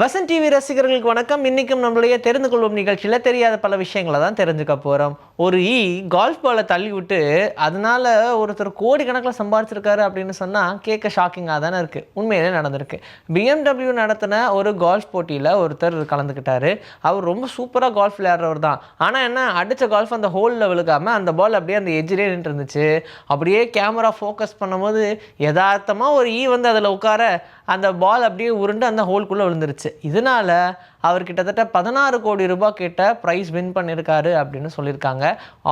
Vasan TV ரசிகர்களுக்கு வணக்கம். இன்னைக்கும் நம்மளுடைய தெரிந்து கொள்வோம் நிகழ்ச்சியில் தெரியாத பல விஷயங்களை தான் தெரிஞ்சுக்க போகிறோம் ஒரு ஈ கால்ஃப் பாலை தள்ளி விட்டு அதனால ஒருத்தர் கோடிக்கணக்கில் சம்பாதிச்சிருக்காரு அப்படின்னு சொன்னால் கேட்க ஷாக்கிங்காக தானே இருக்குது உண்மையிலே நடந்திருக்கு. பிஎம்டபிள்யூ நடத்தின ஒரு கால்ஃப் போட்டியில் ஒருத்தர் கலந்துக்கிட்டார். அவர் ரொம்ப சூப்பராக கால்ஃப் விளையாடுறவர் தான். ஆனால் என்ன அடித்த கால்ஃப் அந்த ஹோலில் விழுக்காமல் அந்த பால் அப்படியே அந்த எஜ்ஜிலே நின்று இருந்துச்சு அப்படியே கேமரா ஃபோக்கஸ் பண்ணும்போது யதார்த்தமாக ஒரு ஈ வந்து அதில் உட்கார அந்த பால் அப்படியே உருண்டு அந்த ஹோல்குள்ளே விழுந்துருச்சு. இதனால் அவர் கிட்டத்தட்ட பதினாறு கோடி ரூபாய் கிட்ட ப்ரைஸ் வின் பண்ணியிருக்காரு அப்படின்னு சொல்லியிருக்காங்க.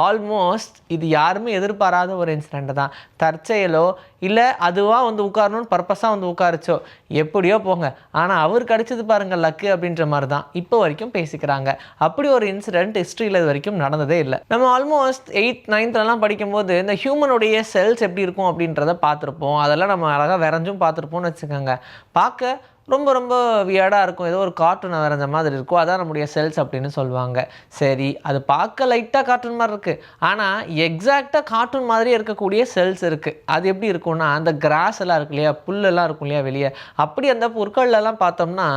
ஆல்மோஸ்ட் இது யாருமே எதிர்பாராத ஒரு இன்சிடெண்ட் தான். தற்செயலோ இல்லை அதுவாக வந்து உட்காரணும்னு பர்பஸாக வந்து உட்காருச்சோ? எப்படியோ போங்க. ஆனால் அவர் கிடச்சது பாருங்கள் லக்கு அப்படின்ற மாதிரி தான் இப்போ வரைக்கும் பேசிக்கிறாங்க. அப்படி ஒரு இன்சிடென்ட் ஹிஸ்ட்ரியில் இது வரைக்கும் நடந்ததே இல்லை. நம்ம ஆல்மோஸ்ட் எயித் நைன்த்லலாம் படிக்கும்போது இந்த ஹியூமனுடைய செல்ஸ் எப்படி இருக்கும் அப்படின்றத பார்த்துருப்போம். அதெல்லாம் நம்ம அழகாக வரைஞ்சும் பார்த்துருப்போம்னு வச்சுக்கோங்க. பார்க்க ரொம்ப ரொம்ப வியர்டாக இருக்கும். ஏதோ ஒரு கார்ட்டூன் வரைஞ்ச மாதிரி இருக்கும். அதான் நம்முடைய செல்ஸ் அப்படின்னு சொல்லுவாங்க. சரி அது பார்க்க லைட்டாக கார்ட்டூன் மாதிரி இருக்குது ஆனால் எக்ஸாக்டாக கார்ட்டூன் மாதிரியே இருக்கக்கூடிய செல்ஸ் இருக்குது அது எப்படி இருக்கும்னா அந்த கிராஸ் எல்லாம் இருக்கு இல்லையா? புல்லெல்லாம் இருக்கும் இல்லையா வெளியே? அப்படி அந்த புற்கள்லாம் பார்த்தோம்னா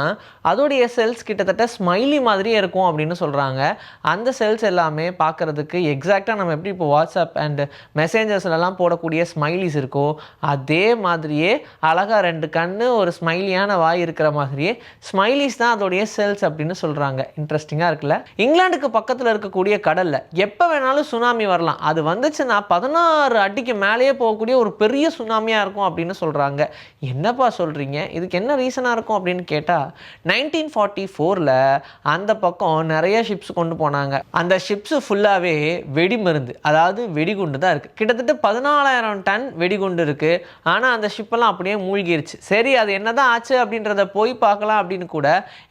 அதோடைய செல்ஸ் கிட்டத்தட்ட ஸ்மைலி மாதிரியே இருக்கும் அப்படின்னு சொல்கிறாங்க அந்த செல்ஸ் எல்லாமே பார்க்குறதுக்கு எக்ஸாக்டாக நம்ம எப்படி இப்போ வாட்ஸ்அப் அண்ட் மெசேஞ்சர்ஸ்லலாம் போடக்கூடிய ஸ்மைலிஸ் இருக்கோ அதே மாதிரியே அழகாக ரெண்டு கண் ஒரு ஸ்மைலியான வாய் இருக்கிற மாதிரியே ஸ்மைலிஸ் தான் அதோடைய செல்ஸ் அப்படின்னு சொல்கிறாங்க இன்ட்ரெஸ்டிங்காக இருக்குல்ல? இங்கிலாந்துக்கு பக்கத்தில் இருக்கக்கூடிய கடலில் எப்போ வேணாலும் சுனாமி வரலாம். அது வந்துச்சுன்னா பதினாறு அடிக்கு மேலேயே போகக்கூடிய ஒரு பெரிய சுனாமியாக இருக்கும் அப்படின்னு சொல்கிறாங்க என்னப்பா சொல்கிறீங்க இதுக்கு என்ன ரீசனாக இருக்கும் அப்படின்னு கேட்டால் நைன்டீன் ஃபார்ட்டி ஃபோரில் அந்த பக்கம் நிறைய ஷிப்ஸ் கொண்டு போனாங்க. அந்த ஷிப்ஸு ஃபுல்லாகவே வெடிமருந்து அதாவது வெடிகுண்டு தான் இருக்குது கிட்டத்தட்ட பதினாலாயிரம் டன் வெடிகுண்டு இருக்குது ஆனால் அந்த ஷிப்பெல்லாம் அப்படியே மூழ்கிருச்சு. சரி அது என்னதான் ஆச்சு அப்படின்றத போய் பார்க்கலாம் அப்படின்னு கூட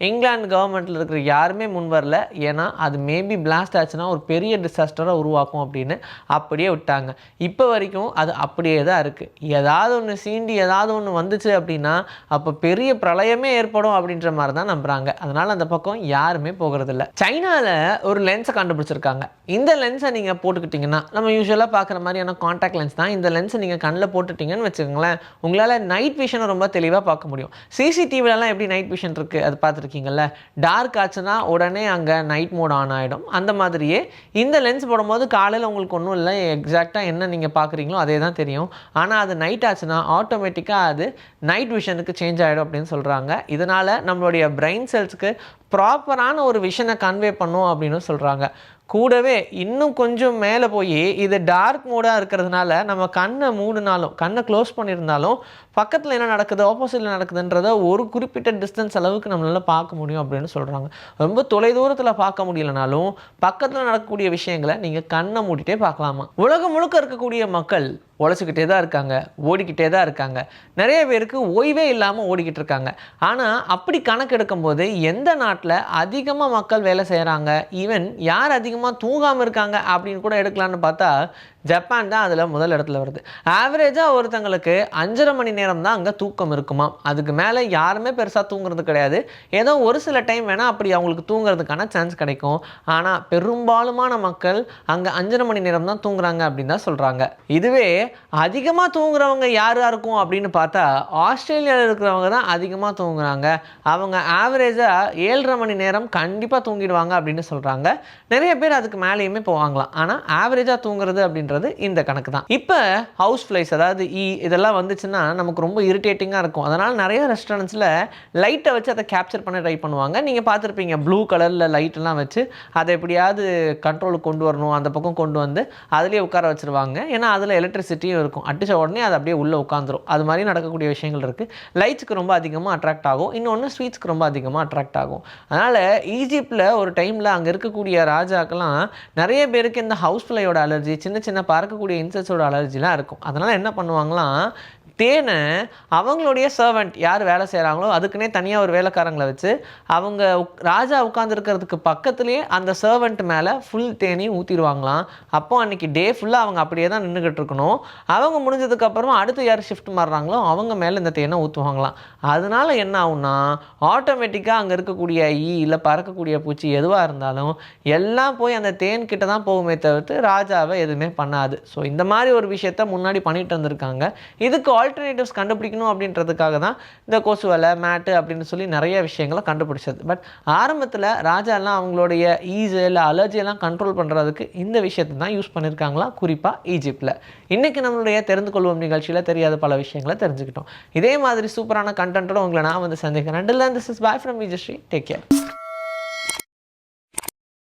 இங்கிலாந்து கவர்மெண்ட்டில் இருக்கிற யாருமே முன் வரல. ஏன்னா அது மேபி பிளாஸ்ட் ஆச்சுன்னா ஒரு பெரிய டிசாஸ்டராக உருவாக்கும் அப்படின்னு அப்படியே விட்டாங்க. இப்போ வரைக்கும் அது அப்படியே தான் இருக்குது ஏதாவது ஒன்று சீண்டி ஏதாவது ஒன்று வந்துச்சு அப்படின்னா அப்போ பெரிய பிரளயமே ஏற்படும் அப்படின்ற மாதிரி தான் நம்புகிறாங்க அதனால் அந்த பக்கம் யாருமே போகிறதில்ல சைனாவில் ஒரு லென்ஸை கண்டுபிடிச்சிருக்காங்க. இந்த லென்ஸை நீங்கள் போட்டுக்கிட்டிங்கன்னா நம்ம யூஸ்வலாக பார்க்குற மாதிரியான காண்டாக்ட் லென்ஸ் தான். இந்த லென்ஸை நீங்கள் கண்ணில் போட்டுட்டீங்கன்னு வச்சுக்கோங்களேன் உங்களால் நைட் விஷனை ரொம்ப தெளிவாக பார்க்க முடியும். சிசி சிசிடிவிலலாம் எப்படி நைட் விஷன் இருக்குது அது பார்த்துருக்கீங்கல்ல? டார்க் ஆச்சுன்னா உடனே அங்கே நைட் மோட் ஆன் ஆகிடும் அந்த மாதிரியே இந்த லென்ஸ் போடும்போது காலையில் உங்களுக்கு ஒன்றும் இல்லை. எக்ஸாக்டாக என்ன நீங்கள் பார்க்குறீங்களோ அதே தான் தெரியும். ஆனால் அது நைட் ஆச்சுன்னா ஆட்டோமேட்டிக்காக அது நைட் விஷனுக்கு சேஞ்ச் ஆகிடும் அப்படின்னு சொல்கிறாங்க இதனால் நம்மளுடைய பிரெயின் செல்ஸுக்கு ப்ராப்பரான ஒரு விஷனை கன்வே பண்ணும் அப்படின்னு சொல்கிறாங்க கூடவே இன்னும் கொஞ்சம் மேலே போய் இது டார்க் மூடாக இருக்கிறதுனால நம்ம கண்ணை மூடினாலும் கண்ணை க்ளோஸ் பண்ணியிருந்தாலும் பக்கத்தில் என்ன நடக்குது ஆப்போசிட்டில் நடக்குதுன்றத ஒரு குறிப்பிட்ட டிஸ்டன்ஸ் அளவுக்கு நம்மளால் பார்க்க முடியும் அப்படின்னு சொல்கிறாங்க ரொம்ப தொலைதூரத்தில் பார்க்க முடியலனாலும் பக்கத்தில் நடக்கக்கூடிய விஷயங்களை நீங்கள் கண்ணை மூடிட்டே பார்க்கலாமா? உலகம் முழுக்க இருக்கக்கூடிய மக்கள் உழைச்சிக்கிட்டே தான் இருக்காங்க ஓடிக்கிட்டே தான் இருக்காங்க. நிறைய பேருக்கு ஓய்வே இல்லாமல் ஓடிக்கிட்டு இருக்காங்க. ஆனால் அப்படி கணக்கு எடுக்கும்போது எந்த நாட்டில் அதிகமாக மக்கள் வேலை செய்கிறாங்க ஈவன் யார் அதிகமாக தூங்காமல் இருக்காங்க அப்படின்னு கூட எடுக்கலான்னு பார்த்தா ஜப்பான் தான் அதில் முதல் இடத்துல வருது. ஆவரேஜாக ஒருத்தங்களுக்கு அஞ்சரை மணி நேரம் தான் அங்கே தூக்கம் இருக்குமா அதுக்கு மேலே யாருமே பெருசாக தூங்குறது கிடையாது. ஏதோ ஒரு சில டைம் வேணால் அப்படி அவங்களுக்கு தூங்குறதுக்கான சான்ஸ் கிடைக்கும். ஆனால் பெரும்பாலுமான மக்கள் அங்கே அஞ்சரை மணி நேரம் தான் தூங்குறாங்க அப்படின்னு தான் சொல்கிறாங்க இதுவே அதிகமாக தூங்குறவங்க யார் யாருக்கும் அப்படின்னு பார்த்தா ஆஸ்திரேலியாவில் இருக்கிறவங்க தான் அதிகமாக தூங்குறாங்க. அவங்க ஆவரேஜாக ஏழரை மணி நேரம் கண்டிப்பாக தூங்கிடுவாங்க அப்படின்னு சொல்கிறாங்க நிறைய பேர் அதுக்கு மேலேயுமே போவாங்களாம். ஆனால் ஆவரேஜாக தூங்குறது அப்படின்றது இந்த கணக்கு தான். இப்போ ஹவுஸ் ஃப்ளைஸ் அதாவது ஈ இதெல்லாம் வந்துச்சுன்னா நமக்கு ரொம்ப இரிட்டேட்டிங்காக இருக்கும். அதனால் நிறைய ரெஸ்டாரண்ட்ஸில் லைட்டை வச்சு அதை கேப்சர் பண்ண ட்ரை பண்ணுவாங்க. நீங்கள் பார்த்துருப்பீங்க ப்ளூ கலரில் லைட்டெல்லாம் வச்சு அதை எப்படியாவது கண்ட்ரோலுக்கு கொண்டு வரணும். அந்த பக்கம் கொண்டு வந்து அதிலே உட்கார வச்சுருவாங்க. ஏன்னா அதில் எலக்ட்ரிசிட்டியும் இருக்கும். அடிச்ச உடனே அது அப்படியே உள்ளே உட்காந்துரும் அது மாதிரி நடக்கக்கூடிய விஷயங்கள் இருக்குது லைட்ஸுக்கு ரொம்ப அதிகமாக அட்ராக்ட் ஆகும். இன்னொன்று ஸ்வீட்ஸ்க்கு ரொம்ப அதிகமாக அட்ராக்ட் ஆகும். அதனால் ஈஜிப்டில் ஒரு டைமில் அங்கே இருக்கக்கூடிய ராஜாக்கெல்லாம் நிறைய பேருக்கு இந்த ஹவுஸ் ஃப்ளையோட அலர்ஜி சின்ன சின்ன பறக்கக்கூடிய இன்செக்ட்ஸோட அலர்ஜிலாம் இருக்கும். அதனால் என்ன பண்ணுவாங்களாம் தேனை அவங்களுடைய சர்வெண்ட் யார் வேலை செய்கிறாங்களோ அதுக்குன்னே தனியாக ஒரு வேலைக்காரங்களை வச்சு அவங்க உக்- ராஜா உட்காந்துருக்கிறதுக்கு பக்கத்துலேயே அந்த சர்வெண்ட் மேலே ஃபுல் தேனையும் ஊற்றிடுவாங்களாம் அப்போ அன்றைக்கி டே ஃபுல்லாக அவங்க அப்படியே தான் நின்றுக்கிட்டு இருக்கணும். அவங்க முடிஞ்சதுக்கப்புறமா அடுத்து யார் ஷிஃப்ட் மாறுறாங்களோ அவங்க மேலே இந்த தேனை ஊற்றுவாங்களாம் அதனால என்ன ஆகும்னா ஆட்டோமேட்டிக்காக அங்கே இருக்கக்கூடிய ஈ இல்லை பறக்கக்கூடிய பூச்சி எதுவாக இருந்தாலும் எல்லாம் போய் அந்த தேன் கிட்ட தான் போகுமே தவிர்த்து ராஜாவை எதுவுமே பண்ணாது. ஸோ இந்த மாதிரி ஒரு விஷயத்த முன்னாடி பண்ணிட்டு வந்திருக்காங்க. இதுக்கு ஆல்டர்னேட்டிவ்ஸ் கண்டுபிடிக்கணும் அப்படின்றதுக்காக தான் இந்த கொசு வலை மேட்டு அப்படின்னு சொல்லி நிறைய விஷயங்களை கண்டுபிடிச்சது. பட் ஆரம்பத்தில் ராஜாலாம் அவங்களுடைய ஈஸு இல்லை அலர்ஜியெல்லாம் கண்ட்ரோல் பண்ணுறதுக்கு இந்த விஷயத்தை தான் யூஸ் பண்ணியிருக்காங்களா குறிப்பாக ஈஜிப்டில் இன்றைக்கி நம்மளுடைய தெரிந்து கொள்வோம் நிகழ்ச்சியில் தெரியாத பல விஷயங்களை தெரிஞ்சுக்கிட்டோம். இதே மாதிரி சூப்பரான கண்டென்ட்டோட உங்களை நான் வந்து சந்திக்கிறேன். Until this is bye from Vijayasri take care